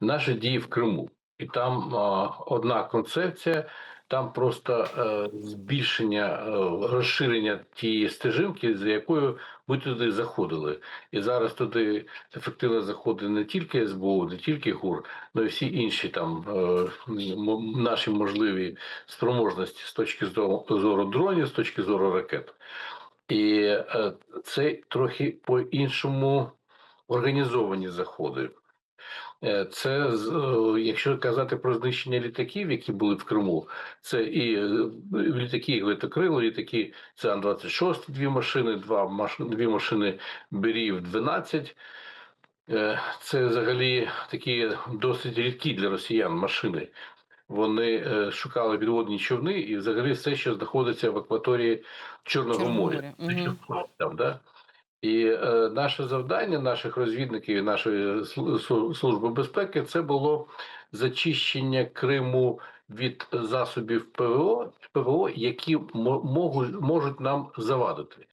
наші дії в Криму. І там а, одна концепція, там просто е, збільшення, е, розширення тієї стежинки, за якою ми туди заходили. І зараз туди ефективно заходить не тільки СБУ, не тільки ГУР, але й всі інші там е, м- наші можливі спроможності з точки зору, дронів, з точки зору ракет. І е, це трохи по-іншому організовані заходи. Е, Це е, якщо казати про знищення літаків, які були в Криму, це і е, літаки гвинтокрили, літаки це Ан-26, дві машини, два маш- дві машини Берів 12. Е, Це взагалі такі досить рідкі для росіян машини. Вони шукали підводні човни і взагалі все, що знаходиться в акваторії Чорного Чорного моря. моря, Це Там, да? І е, наше завдання, наших розвідників і нашої слу- слу- служби безпеки, це було зачищення Криму від засобів ПВО, ПВО які мо- можуть, можуть нам завадити.